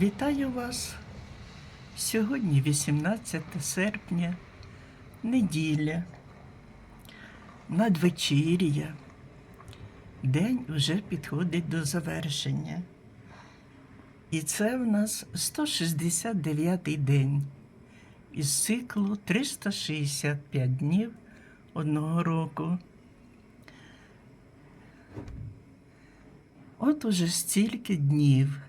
Вітаю вас. Сьогодні 18 серпня, неділя, надвечір'я. День вже підходить до завершення. І це в нас 169-й день із циклу 365 днів одного року. От уже стільки днів.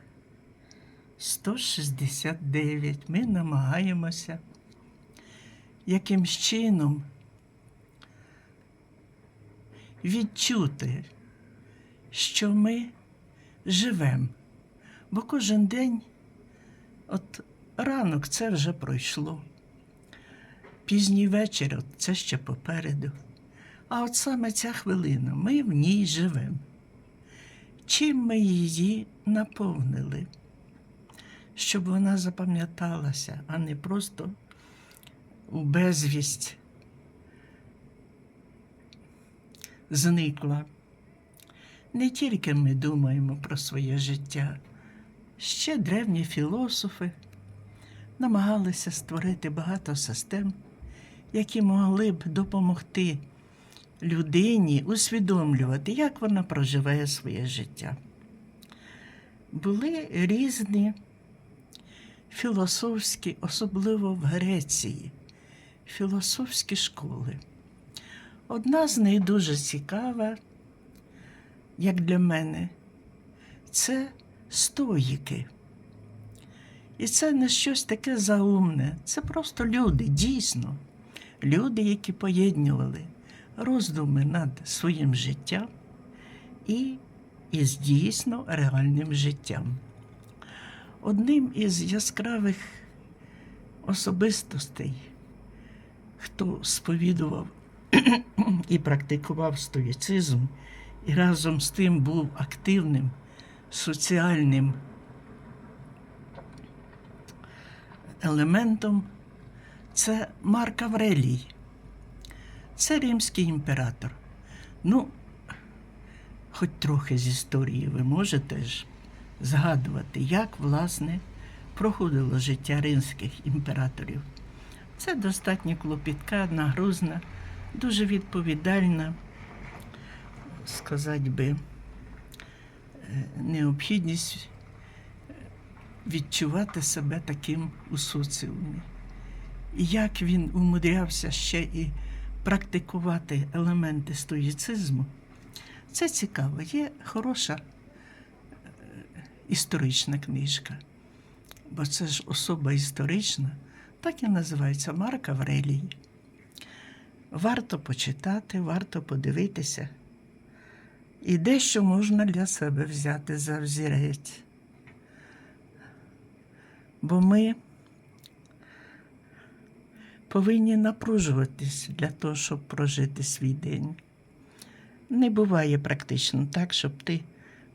169. Ми намагаємося якимсь чином відчути, що ми живемо. Бо кожен день, от ранок це вже пройшло. Пізній вечір от це ще попереду. А от саме ця хвилина, ми в ній живемо. Чим ми її наповнили? Щоб вона запам'яталася, а не просто у безвість зникла. Не тільки ми думаємо про своє життя, ще древні філософи намагалися створити багато систем, які могли б допомогти людині усвідомлювати, як вона проживає своє життя. Були різні філософські, особливо в Греції, філософські школи. Одна з них дуже цікава, як для мене, це стоїки. І це не щось таке заумне, це просто люди, дійсно, люди, які поєднували роздуми над своїм життям і із дійсно реальним життям. Одним із яскравих особистостей, хто сповідував і практикував стоїцизм, і разом з тим був активним соціальним елементом, це Марк Аврелій. Це римський імператор. Ну, хоч трохи з історії ви можете ж згадувати, як, власне, проходило життя римських імператорів. Це достатньо клопітка, нагрузна, дуже відповідальна, сказати би, е, необхідність відчувати себе таким у соціумі. І як він умудрявся ще і практикувати елементи стоїцизму, це цікаво. Є хороша історична книжка. Бо це ж особа історична, так і називається Марк Аврелій. Варто почитати, варто подивитися. І дещо можна для себе взяти за взірець. Бо ми повинні напружуватись для того, щоб прожити свій день. Не буває практично так, щоб ти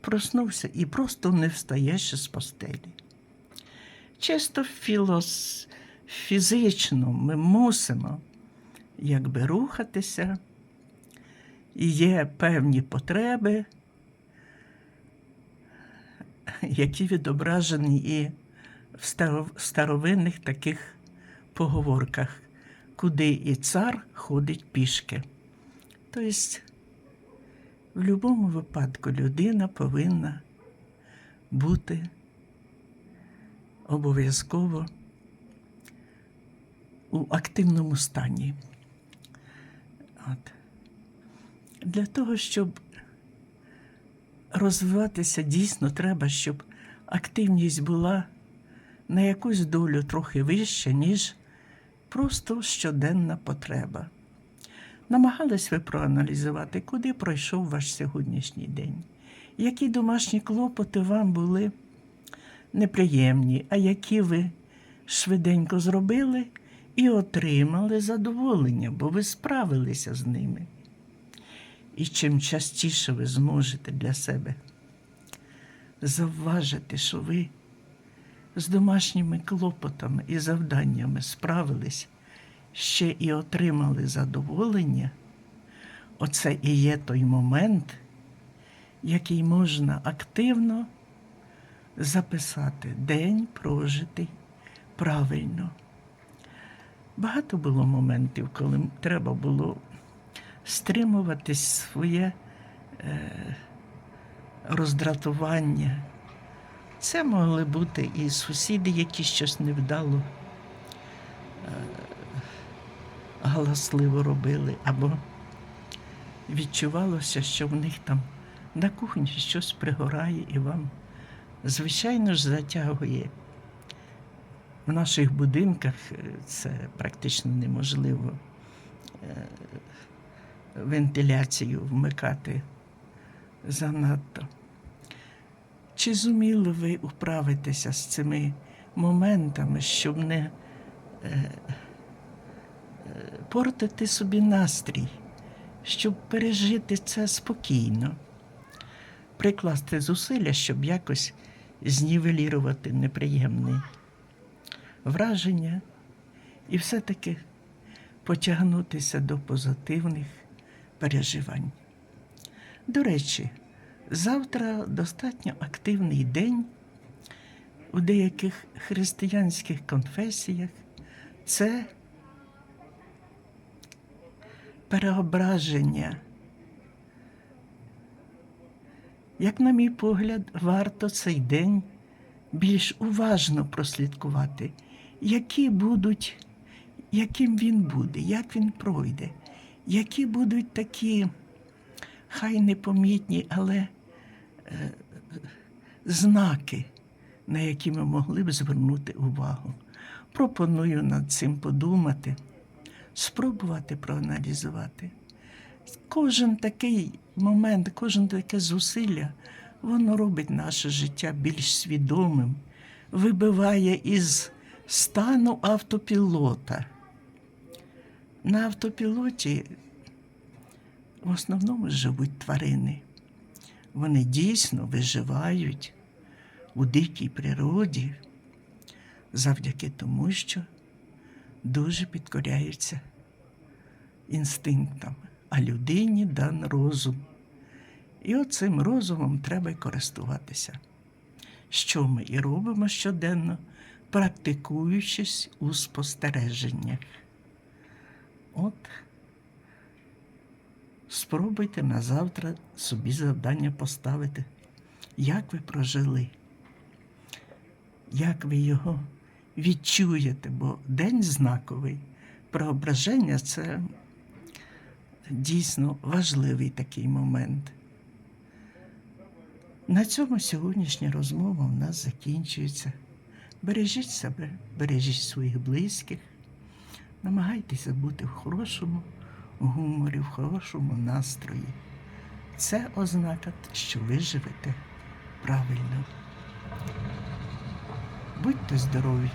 проснувся і просто не встаєш із постелі. Чисто філос... фізично ми мусимо якби рухатися, і є певні потреби, які відображені і в старовинних таких поговорках, куди і цар ходить пішки. Тобто в будь-якому випадку людина повинна бути обов'язково у активному стані. От. Для того, щоб розвиватися дійсно треба, щоб активність була на якусь долю трохи вища, ніж просто щоденна потреба. Намагались ви проаналізувати, куди пройшов ваш сьогоднішній день, які домашні клопоти вам були неприємні, а які ви швиденько зробили і отримали задоволення, бо ви справилися з ними. І чим частіше ви зможете для себе завважити, що ви з домашніми клопотами і завданнями справились, ще і отримали задоволення, оце і є той момент, який можна активно записати день прожитий правильно. Багато було моментів, коли треба було стримувати своє е, роздратування. Це могли бути і сусіди, які щось невдало е, галасливо робили, або відчувалося, що в них там на кухні щось пригорає і вам, звичайно ж, затягує. В наших будинках е, це практично неможливо е, вентиляцію вмикати занадто. Чи зуміли ви управитися з цими моментами, щоб не е, портити собі настрій, щоб пережити це спокійно, прикласти зусилля, щоб якось знівелірувати неприємні враження і все-таки потягнутися до позитивних переживань. До речі, завтра достатньо активний день у деяких християнських конфесіях це переображення. Як, на мій погляд, варто цей день більш уважно прослідкувати, які будуть, яким він буде, як він пройде, які будуть такі, хай непомітні, але е, знаки, на які ми могли б звернути увагу. Пропоную над цим подумати, спробувати проаналізувати. Кожен такий момент, кожен таке зусилля, воно робить наше життя більш свідомим, вибиває із стану автопілота. На автопілоті в основному живуть тварини. Вони дійсно виживають у дикій природі завдяки тому, що дуже підкоряються інстинктам, а людині дан розум. І оцим розумом треба й користуватися. Що ми і робимо щоденно, практикуючись у спостереженнях. От спробуйте на завтра собі завдання поставити, як ви прожили, як ви його відчуєте, бо день знаковий. Преображення це дійсно важливий такий момент. На цьому сьогоднішня розмова у нас закінчується. Бережіть себе, бережіть своїх близьких, намагайтеся бути в хорошому гуморі, в хорошому настрої. Це ознака, що ви живете правильно. Будьте здорові!